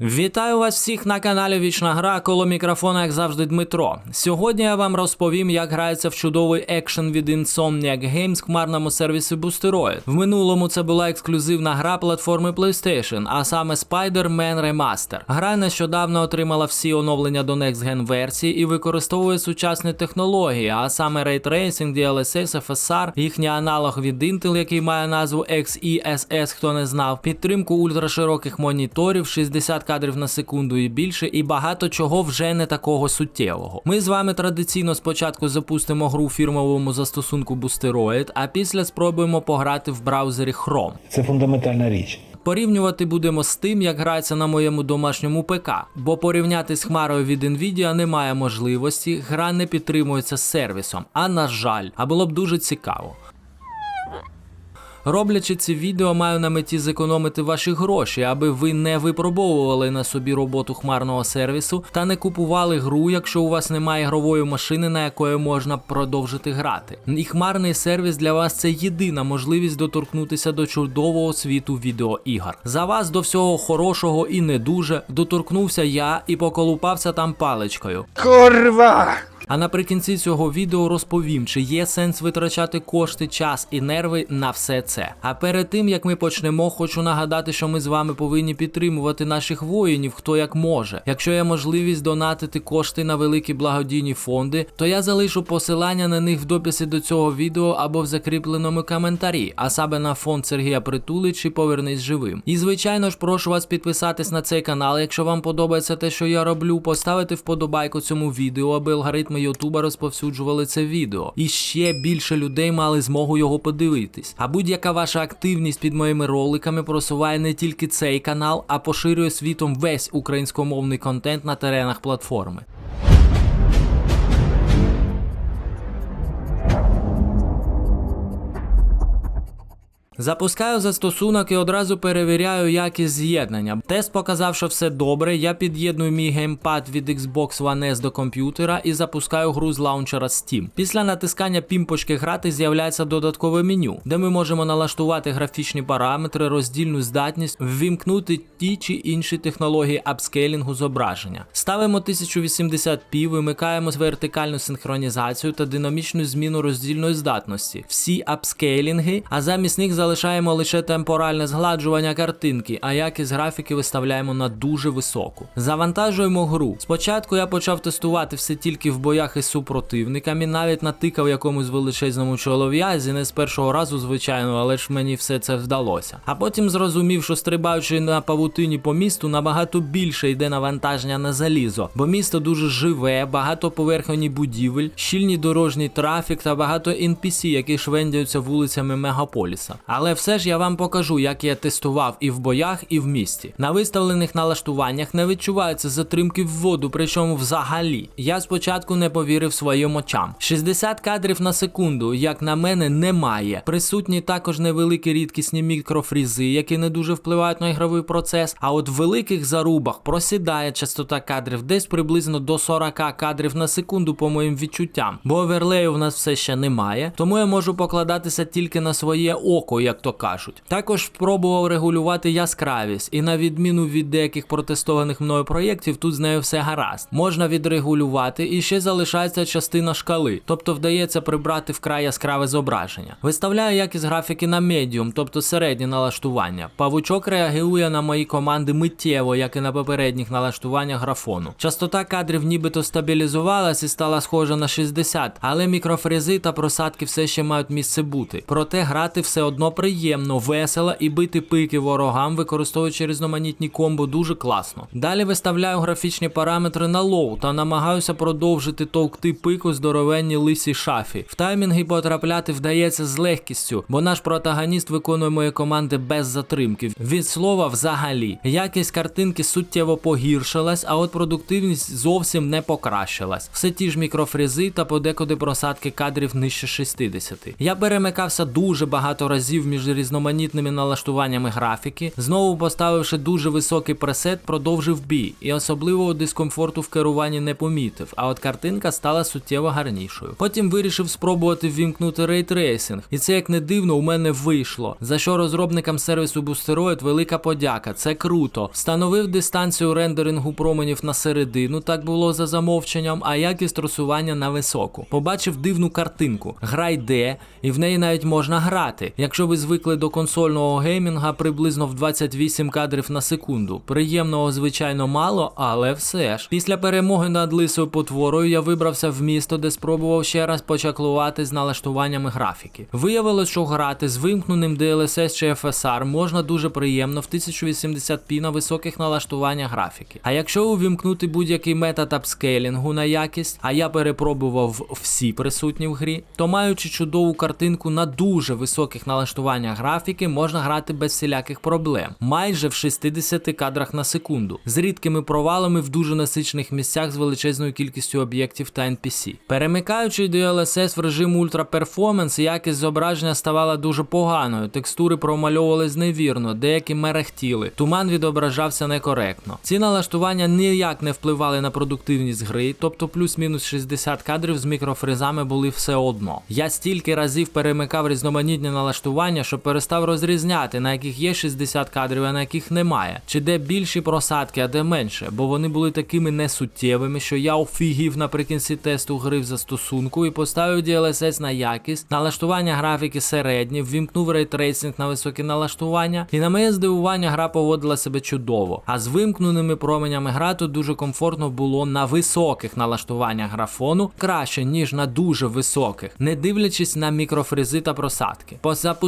Вітаю вас всіх на каналі Вічна Гра, коло мікрофона, як завжди, Дмитро. Сьогодні я вам розповім, як грається в чудовий екшен від Insomniac Games в хмарному сервісі Boosteroid. В минулому це була ексклюзивна гра платформи PlayStation, а саме Spider-Man Remaster. Гра нещодавно отримала всі оновлення до Next Gen версії і використовує сучасні технології, а саме Ray Tracing, DLSS, FSR, їхній аналог від Intel, який має назву XeSS, хто не знав, підтримку ультрашироких моніторів, 60 кадрів на секунду і більше, і багато чого вже не такого суттєвого. Ми з вами традиційно спочатку запустимо гру в фірмовому застосунку Boosteroid, а після спробуємо пограти в браузері Chrome. Це фундаментальна річ. Порівнювати будемо з тим, як грається на моєму домашньому ПК, бо порівняти з хмарою від Nvidia немає можливості, гра не підтримується сервісом, а на жаль, а було б дуже цікаво. Роблячи ці відео, маю на меті зекономити ваші гроші, аби ви не випробовували на собі роботу хмарного сервісу та не купували гру, якщо у вас немає ігрової машини, на якої можна продовжити грати. І хмарний сервіс для вас це єдина можливість доторкнутися до чудового світу відеоігр. За вас до всього хорошого і не дуже доторкнувся я і поколупався там паличкою. Курва! А наприкінці цього відео розповім, чи є сенс витрачати кошти, час і нерви на все це. А перед тим як ми почнемо, хочу нагадати, що ми з вами повинні підтримувати наших воїнів, хто як може. Якщо є можливість донатити кошти на великі благодійні фонди, то я залишу посилання на них в дописі до цього відео або в закріпленому коментарі, а саме на фонд Сергія Притули чи Повернись живим. І звичайно ж прошу вас підписатись на цей канал, якщо вам подобається те, що я роблю, поставити вподобайку цьому відео, аби алгоритми Ютуба розповсюджували це відео, і ще більше людей мали змогу його подивитись. А будь-яка ваша активність під моїми роликами просуває не тільки цей канал, а поширює світом весь українськомовний контент на теренах платформи. Запускаю застосунок і одразу перевіряю якість з'єднання. Тест показав, що все добре. Я під'єдную мій геймпад від Xbox One S до комп'ютера і запускаю гру з лаунчера Steam. Після натискання пімпочки грати з'являється додаткове меню, де ми можемо налаштувати графічні параметри, роздільну здатність, ввімкнути ті чи інші технології апскейлінгу зображення. Ставимо 1080p, вимикаємо вертикальну синхронізацію та динамічну зміну роздільної здатності. Всі апскейлінги, а замість них залишаємо лише темпоральне згладжування картинки, а якість графіки виставляємо на дуже високу. Завантажуємо гру. Спочатку я почав тестувати все тільки в боях із супротивниками, навіть натикав якомусь величезному чолов'язі, не з першого разу, звичайно, але ж мені все це вдалося. А потім зрозумів, що стрибаючи на павутині по місту, набагато більше йде навантаження на залізо, бо місто дуже живе, багато поверхні будівель, щільний дорожній трафік та багато NPC, які швендяються вулицями мегаполіса. Але все ж я вам покажу, як я тестував і в боях, і в місті. На виставлених налаштуваннях не відчуваються затримки в воду, причому взагалі. Я спочатку не повірив своїм очам. 60 кадрів на секунду, як на мене, немає. Присутні також невеликі рідкісні мікрофрізи, які не дуже впливають на ігровий процес. А от в великих зарубах просідає частота кадрів десь приблизно до 40 кадрів на секунду, по моїм відчуттям. Бо оверлею в нас все ще немає, тому я можу покладатися тільки на своє око, як то кажуть. Також спробував регулювати яскравість, і на відміну від деяких протестованих мною проєктів, тут з нею все гаразд. Можна відрегулювати і ще залишається частина шкали, тобто вдається прибрати вкрай яскраве зображення. Виставляю якість графіки на медіум, тобто середнє налаштування. Павучок реагує на мої команди миттєво, як і на попередніх налаштуваннях графону. Частота кадрів нібито стабілізувалась і стала схожа на 60, але мікрофрези та просадки все ще мають місце бути. Проте грати все одно приємно, весело і бити пики ворогам, використовуючи різноманітні комбо, дуже класно. Далі виставляю графічні параметри на лоу та намагаюся продовжити товкти пику здоровенні лисій шафі. В таймінги потрапляти вдається з легкістю, бо наш протагоніст виконує мої команди без затримки. Від слова, взагалі, якість картинки суттєво погіршилась, а от продуктивність зовсім не покращилась. Все ті ж мікрофрізи та подекуди просадки кадрів нижче 60. Я перемикався дуже багато разів між різноманітними налаштуваннями графіки, знову поставивши дуже високий пресет, продовжив бій, і особливого дискомфорту в керуванні не помітив, а от картинка стала суттєво гарнішою. Потім вирішив спробувати ввімкнути рейтрейсинг, і це як не дивно у мене вийшло. За що розробникам сервісу Boosteroid велика подяка, це круто. Встановив дистанцію рендерингу променів на середину, так було за замовченням, а якість трасування на високу. Побачив дивну картинку. Гра йде, і в неї навіть можна грати. Якщо ви звикли до консольного геймінга приблизно в 28 кадрів на секунду. Приємного, звичайно, мало, але все ж. Після перемоги над лисою потворою я вибрався в місто, де спробував ще раз почаклувати з налаштуваннями графіки. Виявилось, що грати з вимкненим DLSS чи FSR можна дуже приємно в 1080p на високих налаштуваннях графіки. А якщо увімкнути будь-який метод апскейлінгу на якість, а я перепробував всі присутні в грі, то маючи чудову картинку на дуже високих налаштуваннях графіки, можна грати без всіляких проблем, майже в 60 кадрах на секунду, з рідкими провалами в дуже насичених місцях з величезною кількістю об'єктів та NPC. Перемикаючи DLSS в режим Ultra Performance, якість зображення ставала дуже поганою, текстури промальовувались невірно, деякі мерехтіли, туман відображався некоректно. Ці налаштування ніяк не впливали на продуктивність гри, тобто плюс-мінус 60 кадрів з мікрофризами були все одно. Я стільки разів перемикав різноманітні налаштування, що перестав розрізняти, на яких є 60 кадрів, а на яких немає, чи де більші просадки, а де менше, бо вони були такими несуттєвими, що я офігів наприкінці тесту гри в застосунку і поставив DLSS на якість, налаштування графіки середні, ввімкнув рейтрейсинг на високі налаштування, і на моє здивування гра поводила себе чудово. А з вимкненими променями грати дуже комфортно було на високих налаштуваннях графону, краще ніж на дуже високих, не дивлячись на мікрофризи та просадки.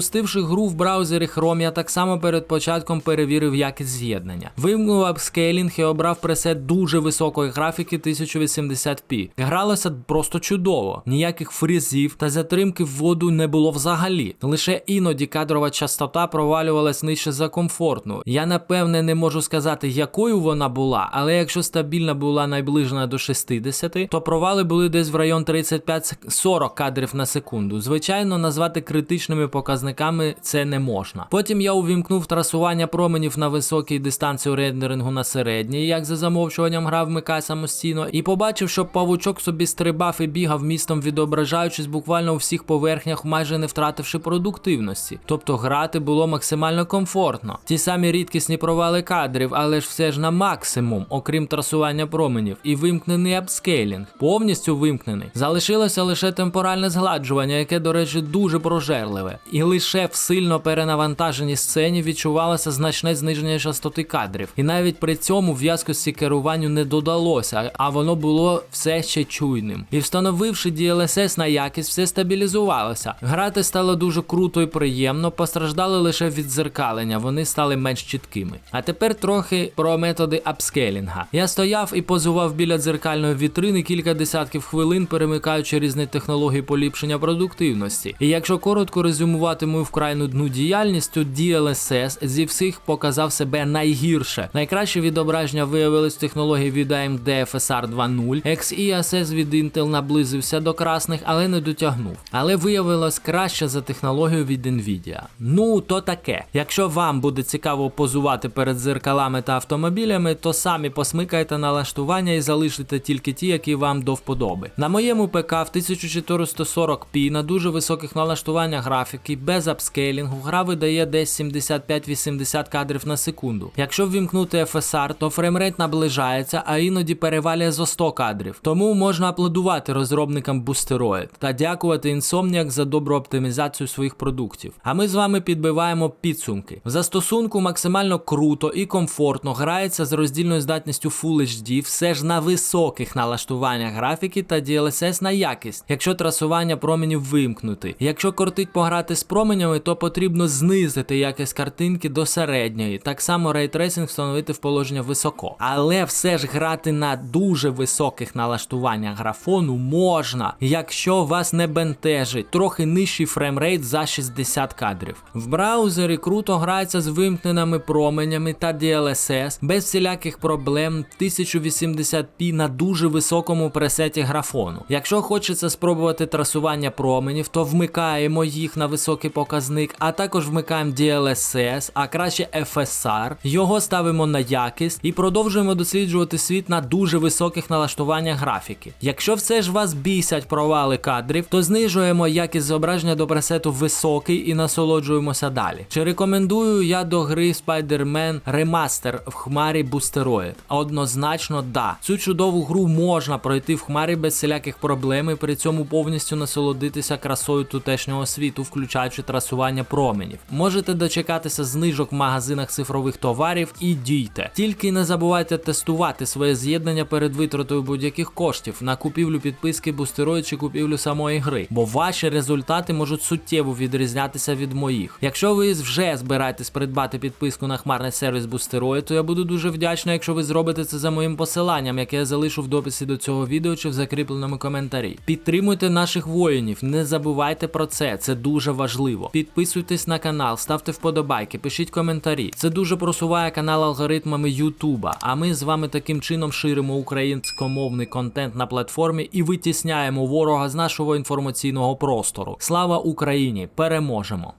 Позапустивши гру в браузері Chrome, я так само перед початком перевірив якість з'єднання. Вимкнув апскейлінг і обрав пресет дуже високої графіки 1080p. Гралося просто чудово, ніяких фрізів та затримки в воду не було взагалі. Лише іноді кадрова частота провалювалась нижче за комфортну. Я напевне не можу сказати, якою вона була, але якщо стабільна була найближена до 60, то провали були десь в район 35-40 кадрів на секунду. Звичайно, назвати критичними показниками це не можна. Потім я увімкнув трасування променів на високій дистанції рендерингу на середній, як за замовчуванням грав вмикає самостійно, і побачив, що павучок собі стрибав і бігав містом, відображаючись буквально у всіх поверхнях, майже не втративши продуктивності. Тобто грати було максимально комфортно. Ті самі рідкісні провали кадрів, але ж все ж на максимум, окрім трасування променів, і вимкнений апскейлінг, повністю вимкнений. Залишилося лише темпоральне згладжування, яке, до речі, дуже прожерливе. І лише в сильно перенавантаженій сцені відчувалося значне зниження частоти кадрів. І навіть при цьому в'язкості керуванню не додалося, а воно було все ще чуйним. І встановивши DLSS на якість, все стабілізувалося. Грати стало дуже круто і приємно, постраждали лише від дзеркалення, вони стали менш чіткими. А тепер трохи про методи апскейлінга. Я стояв і позував біля дзеркальної вітрини кілька десятків хвилин, перемикаючи різні технології поліпшення продуктивності. І якщо коротко резюмувати мою вкрай нудну діяльність, то DLSS зі всіх показав себе найгірше. Найкраще відображення виявилось технології від AMD FSR 2.0. XeSS від Intel наблизився до красних, але не дотягнув. Але виявилось краще за технологію від Nvidia. Ну, то таке. Якщо вам буде цікаво позувати перед зеркалами та автомобілями, то самі посмикайте налаштування і залишите тільки ті, які вам до вподоби. На моєму ПК в 1440p на дуже високих налаштуваннях графіки без апскейлінгу гра видає десь 75-80 кадрів на секунду. Якщо ввімкнути FSR, то фреймрейт наближається, а іноді перевалює за 100 кадрів. Тому можна аплодувати розробникам Boosteroid та дякувати Insomniac за добру оптимізацію своїх продуктів. А ми з вами підбиваємо підсумки. В застосунку максимально круто і комфортно грається з роздільною здатністю Full HD, все ж на високих налаштуваннях графіки та DLSS на якість, якщо трасування променів вимкнути. Якщо кортить пограти з променями, то потрібно знизити якість картинки до середньої. Так само рейтрейсинг встановити в положення високо. Але все ж грати на дуже високих налаштуваннях графону можна, якщо вас не бентежить трохи нижчий фреймрейт за 60 кадрів. В браузері круто грається з вимкненими променями та DLSS без всіляких проблем 1080p на дуже високому пресеті графону. Якщо хочеться спробувати трасування променів, то вмикаємо їх на високий показник, а також вмикаємо DLSS, а краще FSR, його ставимо на якість і продовжуємо досліджувати світ на дуже високих налаштуваннях графіки. Якщо все ж вас бісять провали кадрів, то знижуємо якість зображення до пресету високий і насолоджуємося далі. Чи рекомендую я до гри Spider-Man Remaster в хмарі Boosteroid? Однозначно, да. Цю чудову гру можна пройти в хмарі без всіляких проблем і при цьому повністю насолодитися красою тутешнього світу, включаючи трасування променів. Можете дочекатися знижок в магазинах цифрових товарів і дійте. Тільки не забувайте тестувати своє з'єднання перед витратою будь-яких коштів на купівлю підписки Boosteroid чи купівлю самої гри, бо ваші результати можуть суттєво відрізнятися від моїх. Якщо ви вже збираєтесь придбати підписку на хмарний сервіс Boosteroid, то я буду дуже вдячний, якщо ви зробите це за моїм посиланням, яке я залишу в дописі до цього відео чи в закріпленому коментарі. Підтримуйте наших воїнів, не забувайте про це, це дуже важливо. Підписуйтесь на канал, ставте вподобайки, пишіть коментарі. Це дуже просуває канал алгоритмами Ютуба. А ми з вами таким чином ширимо українськомовний контент на платформі і витісняємо ворога з нашого інформаційного простору. Слава Україні! Переможемо!